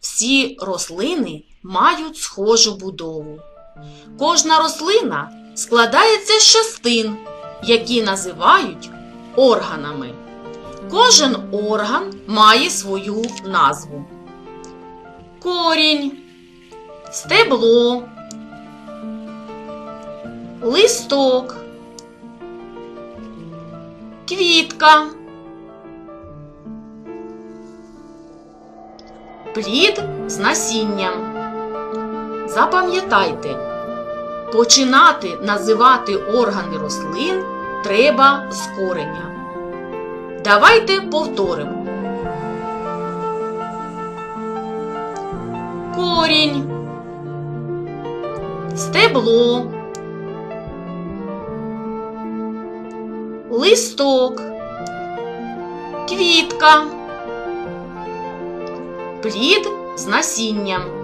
Всі рослини мають схожу будову. Кожна рослина складається з частин, які називають органами. Кожен орган має свою назву. Корінь, стебло, листок, квітка, плід з насінням. Запам'ятайте, починати називати органи рослин треба з кореня. Давайте повторимо. Корінь, стебло, листок, квітка, плід з насінням.